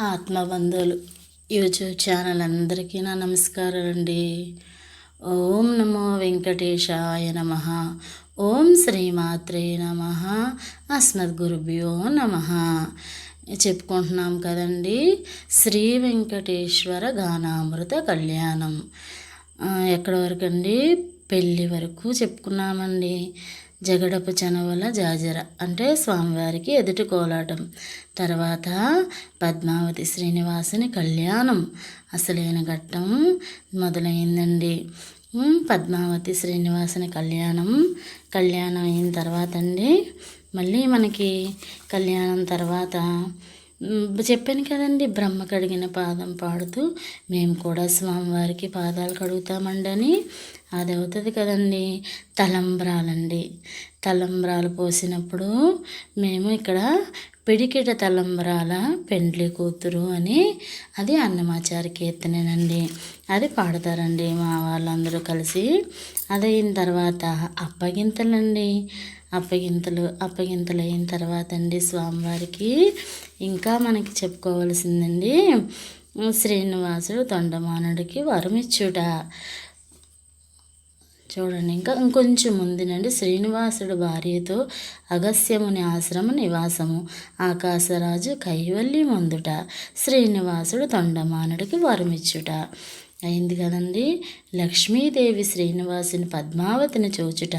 ఆత్మబంధువులు YouTube channel అందరికీ నా నమస్కారం అండి. ఓం నమో వెంకటేశాయ నమ. ఓం శ్రీమాత్రే నమ. అస్మద్గురుభ్యో నమ. చెప్పుకుంటున్నాం కదండి శ్రీ వెంకటేశ్వర గానామృత కళ్యాణం. ఎక్కడి వరకు అండి పెళ్ళి వరకు చెప్పుకున్నామండి. జగడపు చనవల జాజర అంటే స్వామివారికి ఎదుటి కోలాటం. తర్వాత పద్మావతి శ్రీనివాసుని కళ్యాణం. అసలైన ఘట్టం మొదలైందండి. పద్మావతి శ్రీనివాసుని కళ్యాణం. కళ్యాణం అయిన తర్వాత అండి మళ్ళీ మనకి కళ్యాణం తర్వాత చెప్పాను కదండి బ్రహ్మ కడిగిన పాదం పాడుతూ మేము కూడా స్వామివారికి పాదాలు కడుగుతామండని అది అవుతుంది కదండి. తలంబ్రాలండి. తలంబ్రాలు పోసినప్పుడు మేము ఇక్కడ పిడికిట తలంబ్రాల పెండ్లి కూతురు అని అది అన్నమాచారి కీర్తనేనండి. అది పాడతారండి మా వాళ్ళందరూ కలిసి. అది అయిన తర్వాత అప్పగింతలండి. అప్పగింతలు అప్పగింతలు అయిన తర్వాత అండి స్వామివారికి ఇంకా మనకి చెప్పుకోవాల్సిందండి శ్రీనివాసుడు తొండమానుడికి వరమిచ్చుట. చూడండి. ఇంకా ఇంకొంచెం ముందునండి. శ్రీనివాసుడు భార్యతో అగస్యముని ఆశ్రమ నివాసము. ఆకాశరాజు కైవల్లి ముందుట శ్రీనివాసుడు తొండమానుడికి వరమిచ్చుట. అయింది కదండి. లక్ష్మీదేవి శ్రీనివాసుని పద్మావతిని చూచుట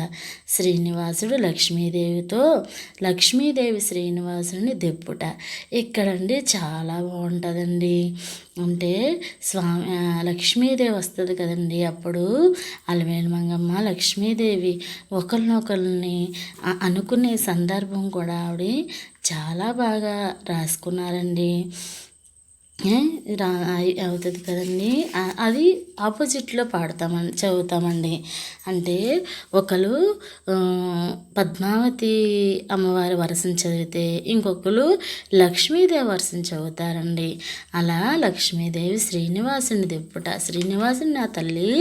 శ్రీనివాసుడు లక్ష్మీదేవితో లక్ష్మీదేవి శ్రీనివాసుని దెప్పుట. ఇక్కడండి చాలా బాగుంటుందండి. అంటే స్వామి లక్ష్మీదేవి వస్తుంది కదండి అప్పుడు అలవేలు మంగమ్మ లక్ష్మీదేవి ఒకరినొకరిని అనుకునే సందర్భం కూడా ఆవిడ చాలా బాగా రాసుకున్నారండి. రా అవుతుంది కదండి. అది ఆపోజిట్లో పాడతామండి చదువుతామండి. అంటే ఒకరు పద్మావతి అమ్మవారి వరసం చదివితే ఇంకొకరు లక్ష్మీదేవి వరసం చదువుతారండి. అలా లక్ష్మీదేవి శ్రీనివాసుని దిప్పుట శ్రీనివాసుని నా తల్లి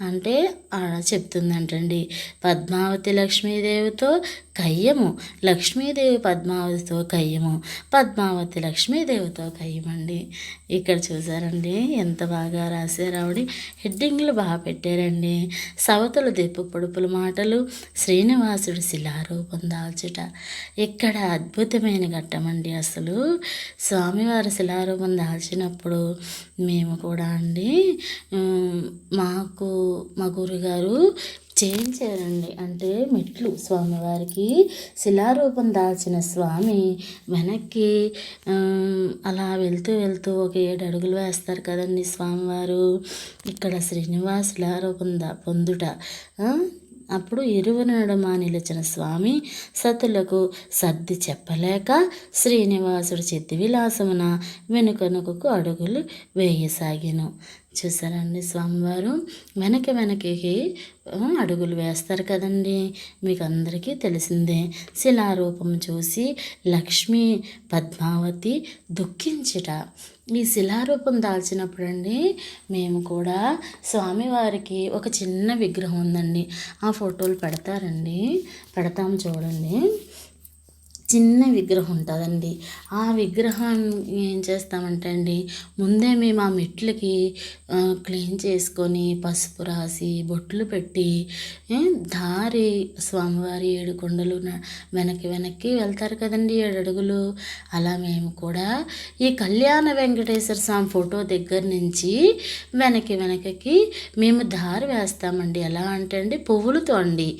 అంటే చెప్తుందంటండి. పద్మావతి లక్ష్మీదేవితో కయ్యము. లక్ష్మీదేవి పద్మావతితో కయ్యము. పద్మావతి లక్ష్మీదేవితో కయ్యమండి. ఇక్కడ చూసారండి ఎంత బాగా రాశారు ఆవిడ. హెడ్డింగ్లు బాగా పెట్టారండి. సవతలు దిప్పు పొడుపుల మాటలు శ్రీనివాసుడు శిలారూపం దాల్చుట. ఇక్కడ అద్భుతమైన ఘట్టమండి అసలు. స్వామివారి శిలారూపం దాల్చినప్పుడు మేము కూడా అండి మాకు మా గురుగారు చేయించారండి అంటే మెట్లు. స్వామివారికి శిలారూపం దాల్చిన స్వామి వెనక్కి అలా వెళ్తూ వెళ్తూ ఒక ఏడు అడుగులు వేస్తారు కదండి స్వామివారు. ఇక్కడ శ్రీనివాస్ శిలారూపం దా పొందుట. అప్పుడు ఇరువనడమా నిలిచిన స్వామి సతులకు సర్ది చెప్పలేక శ్రీనివాసుడు చిత్తి విలాసమున వెనుకనుకకు అడుగులు వేయసాగాను. చూసారండి స్వామివారు? వెనక వెనకకి అడుగులు వేస్తారు కదండి. మీకు అందరికీ తెలిసిందే. శిలారూపం చూసి లక్ష్మి పద్మావతి దుఃఖించుట. ఈ శిలారూపం దాల్చినప్పుడు అండి మేము కూడా స్వామివారికి ఒక చిన్న విగ్రహం ఉందండి. ఆ ఫోటోలు పెడతారండి. పెడతాం చూడండి. చిన్న విగ్రహం ఉంటుందండి. ఆ విగ్రహాన్ని ఏం చేస్తామంటే అండి ముందే మేము ఆ మెట్లకి క్లీన్ చేసుకొని పసుపు రాసి బొట్లు పెట్టి దారి స్వామివారి ఏడు కొండలు వెనక్కి వెనక్కి వెళ్తారు కదండి ఏడు అడుగులు. అలా మేము కూడా ఈ కళ్యాణ వెంకటేశ్వర స్వామి ఫోటో దగ్గర నుంచి వెనక్కి వెనకకి మేము దారి వేస్తామండి. ఎలా అంటే అండి పువ్వులతో అండి.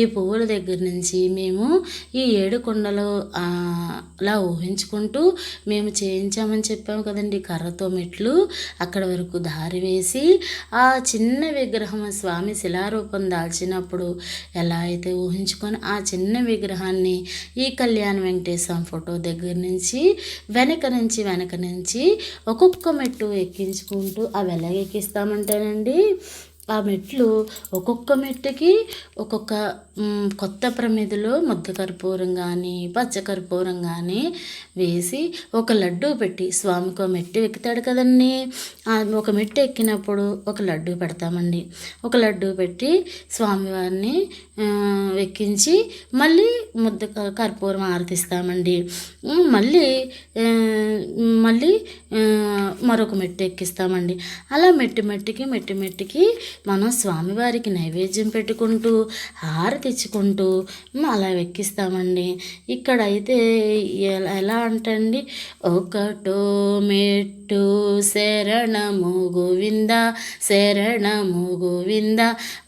ఈ పువ్వుల దగ్గర నుంచి మేము ఈ ఏడు కొండలు అలా ఊహించుకుంటూ మేము చేయించామని చెప్పాము కదండి కర్రతో మెట్లు. అక్కడ వరకు దారి వేసి ఆ చిన్న విగ్రహం స్వామి శిలారూపం దాల్చినప్పుడు ఎలా అయితే ఊహించుకొని ఆ చిన్న విగ్రహాన్ని ఈ కళ్యాణ వెంకటేశ్వర ఫోటో దగ్గర నుంచి వెనక నుంచి వెనక నుంచి ఒక్కొక్క మెట్టు ఎక్కించుకుంటూ అవి ఎలా ఎక్కిస్తామంటేనండి ఆ మెట్లు ఒక్కొక్క మెట్టుకి ఒక్కొక్క కొత్త ప్రమిదిలో ముద్ద కర్పూరం కానీ పచ్చ కర్పూరం కానీ వేసి ఒక లడ్డు పెట్టి స్వామికి ఒక మెట్టు ఎక్కుతాడు కదండి. ఒక మెట్టు ఎక్కినప్పుడు ఒక లడ్డు పెడతామండి. ఒక లడ్డు పెట్టి స్వామివారిని ఎక్కించి మళ్ళీ ముద్ద కర్పూరం ఆరతిస్తామండి. మళ్ళీ మళ్ళీ మరొక మెట్టు ఎక్కిస్తామండి. అలా మెట్టు మెట్టుకి మెట్టు మెట్టుకి మనం స్వామివారికి నైవేద్యం పెట్టుకుంటూ హారతి ఇచ్చుకుంటూ అలా ఎక్కిస్తామండి ఇక్కడైతే ఎలా ఎలా అంటండి? ఒకటో మెట్టు శరణము గోవింద శరణము గోవింద.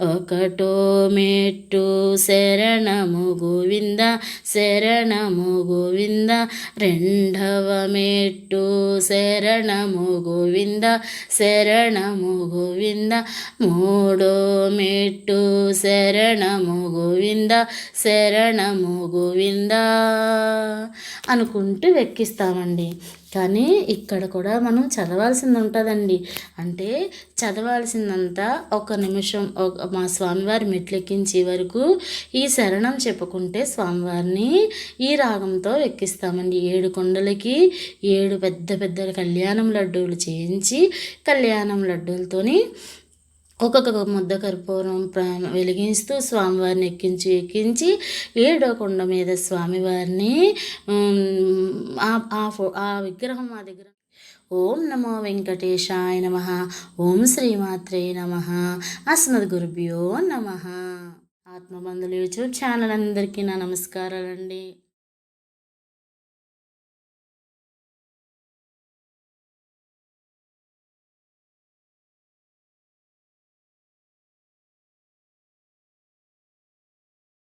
ఒకటో మెట్టు శరణము గోవింద శరణము గోవింద. రెండవ మెట్టు శరణము గోవింద శరణము గోవింద. మూడో మెట్టు శరణము గోవింద శరణము గోవింద అనుకుంటూ వెక్కిస్తామండి. కానీ ఇక్కడ కూడా మనం చదవాల్సింది ఉంటుందండి. అంటే చదవాల్సిందంతా ఒక నిమిషం ఒక మా స్వామివారి మెట్లెక్కించే వరకు ఈ శరణం చెప్పుకుంటే స్వామివారిని ఈ రాగంతో ఎక్కిస్తామండి ఏడు కొండలకి ఏడు పెద్ద పెద్ద కళ్యాణం లడ్డూలు చేయించి కళ్యాణం లడ్డూలతోని ఒక్కొక్క ముద్ద కర్పూరం ప్ర- వెలిగిస్తూ స్వామివారిని ఎక్కించి ఎక్కించి ఏడో కొండ మీద స్వామివారిని ఆ- ఆ ఫో ఆ విగ్రహం మా దగ్గర ఓం నమో వెంకటేశాయ నమ ఓం శ్రీమాత్రే నమ అస్మద్ గురుభ్యో నమ. ఆత్మబంధులు యూట్యూబ్ ఛానల్ అందరికీ నా నమస్కారాలండి.